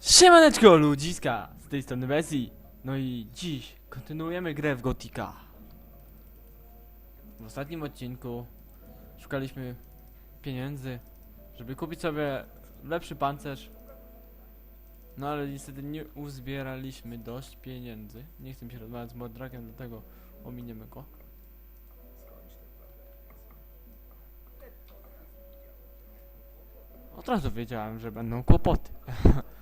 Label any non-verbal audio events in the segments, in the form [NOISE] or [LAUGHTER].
Siemaneczko ludziska, z tej strony Bessie. No i dziś kontynuujemy grę w Gotika. W ostatnim odcinku szukaliśmy pieniędzy, żeby kupić sobie lepszy pancerz. No ale niestety nie uzbieraliśmy dość pieniędzy. Nie chcę mi się rozmawiać z Mordrakiem, dlatego ominiemy go. Od razu wiedziałem, że będą kłopoty. [LAUGHS]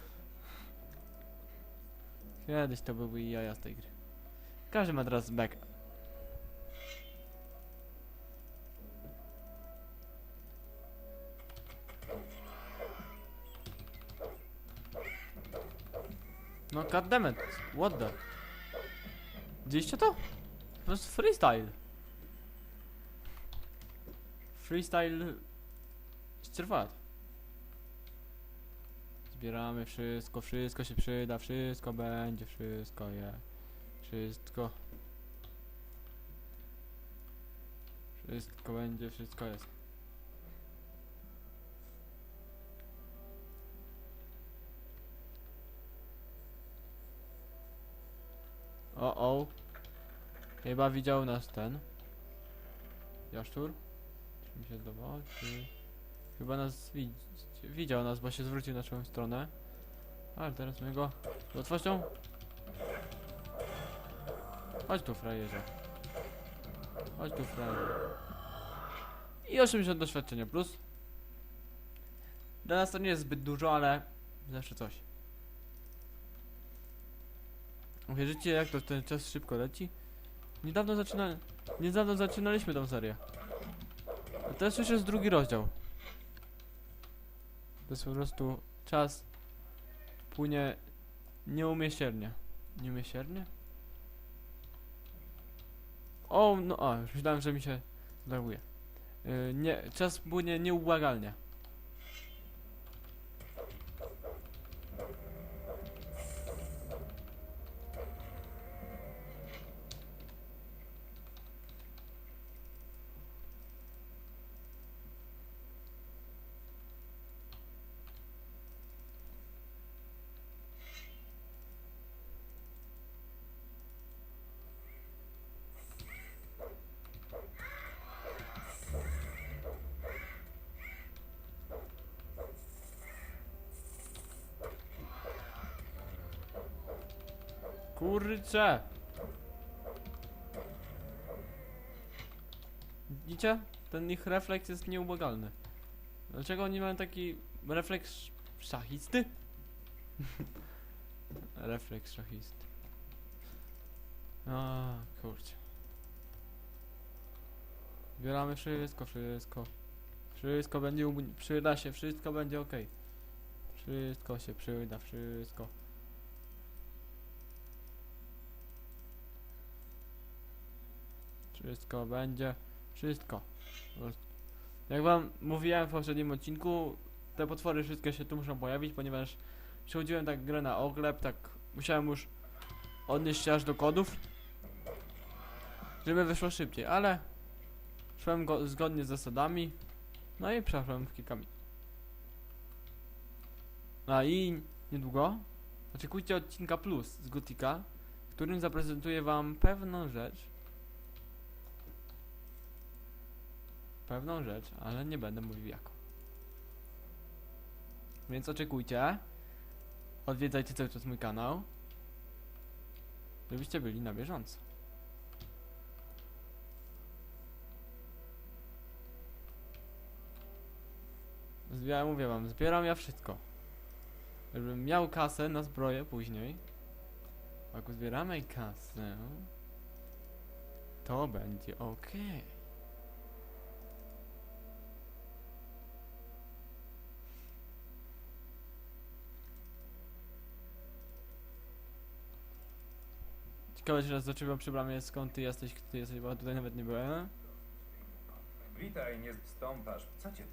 Kiedyś to były jaja z tej gry. Każdy ma teraz back. No goddammit, what the? Widzieliście to? Po prostu freestyle. Freestyle... Ścierwat. Zbieramy wszystko, wszystko się przyda, wszystko będzie, wszystko je. Wszystko. Wszystko będzie, wszystko jest. O, o. Chyba widział nas ten. Jaszczur? Czy mi się? Czy... Chyba nas widz... widział nas, bo się zwrócił na naszą stronę. Ale teraz my go... Z łatwością? Chodź tu, frajerze. Chodź tu, frajerze. I 80 doświadczenia plus. Dla nas to nie jest zbyt dużo, ale zawsze coś. Wierzycie, jak to ten czas szybko leci? Niedawno zaczyna... Niedawno zaczynaliśmy tą serię. A teraz już jest drugi rozdział. To jest po prostu czas płynie nieumieściernie. Nieumieściernie? O, no a, myślałem, że mi się zdaruje. Yy, nie, czas płynie nieubłagalnie. Kurczę! Widzicie? Ten ich refleks jest nieubłagalny. Dlaczego oni mają taki refleks szachisty? [LAUGHS] refleks szachisty. A, kurczę. Zbieramy wszystko, wszystko. Wszystko będzie, przyda się, wszystko będzie ok. Wszystko się przyda, wszystko. Wszystko będzie. Wszystko. Jak wam mówiłem w poprzednim odcinku, te potwory wszystkie się tu muszą pojawić, ponieważ przechodziłem tak grę na ogleb, tak musiałem już odnieść się aż do kodów, żeby wyszło szybciej, ale szłem go zgodnie z zasadami, no i przeszłem w kilka minut. A i niedługo oczekujcie odcinka plus z Gotika, w którym zaprezentuję wam pewną rzecz, pewną rzecz, ale nie będę mówił jaką. Więc oczekujcie. Odwiedzajcie cały czas mój kanał. Żebyście byli na bieżąco. Zbieram, mówię wam, zbieram ja wszystko. Żebym miał kasę na zbroję później. Jak zbieramy kasę, to będzie ok. Się raz zaczęłam przy bramie skąd ty jesteś, kto ty jesteś, bo tutaj nawet nie byłem. Witaj, nie stąpasz. Co cię?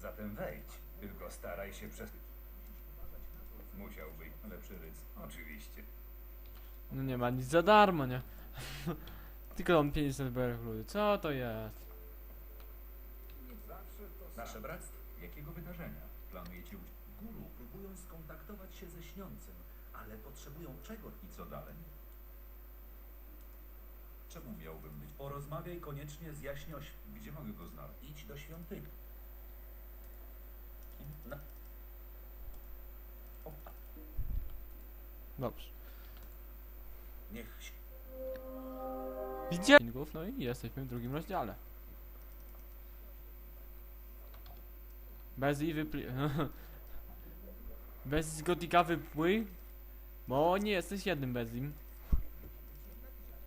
Zatem wejdź, tylko staraj się przez... Musiałby lepszy ryc. Oczywiście. No nie ma nic za darmo, nie? [LAUGHS] Tylko on 500 berek ludzie. Co to jest? Nasze bractwo. Jakiego wydarzenia? Planujecie udział? guru próbują skontaktować się ze śniącym, ale potrzebują czego? I co dalej? Czemu miałbym być? Porozmawiaj koniecznie z jaśnioś. Gdzie mogę go znaleźć? Idź do świątyni. Na... Dobrze. niech się... Widzicie? No i jesteśmy w drugim rozdziale. Bez i wypli... [LAUGHS] Bez gotika wypłyj. Bo nie jesteś jednym bez im.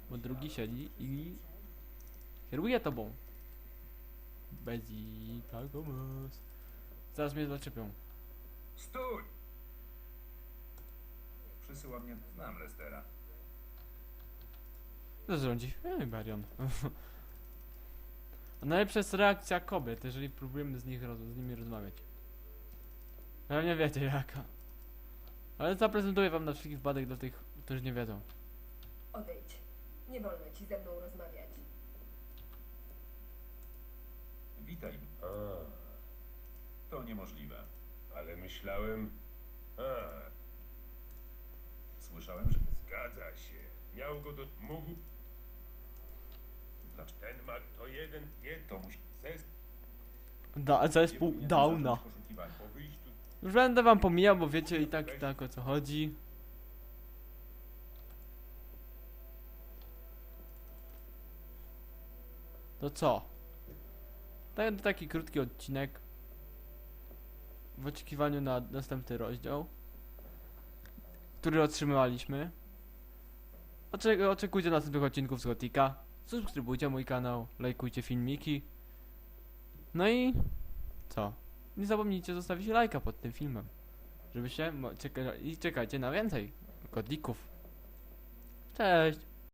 Bo drugi siedzi i... Kieruje tobą. Bez i... Pagomos. Zaraz mnie zaczepią. Stój! Przysyła mnie... Znam Lestera. Co rządzi? Ej, Barion. [LAUGHS] A najlepsza jest reakcja kobiet, jeżeli próbujemy z, nich z nimi rozmawiać. Pewnie wiecie jaka. Ale zaprezentuję wam na wszelki wypadek dla tych, którzy nie wiedzą. Odejdź. Nie wolno ci ze mną rozmawiać. Witaj. A, To niemożliwe. ale myślałem... A, Słyszałem, że... zgadza się. Miał go do... mógł... Dlaczego? Ten ma to jeden... Nie, To musi... Zes... Da, zespół Downa. poszukiwań. Po wyjściu... Już będę wam pomijał, bo wiecie i tak i tak o co chodzi. To co? Tak, taki krótki odcinek. W oczekiwaniu na następny rozdział. Który otrzymywaliśmy. Ocze oczekujcie następnych odcinków z Gotika. Subskrybujcie mój kanał, lajkujcie filmiki. No i co? Nie zapomnijcie zostawić lajka pod tym filmem. Żeby się czeka i czekajcie na więcej Gotików. Cześć!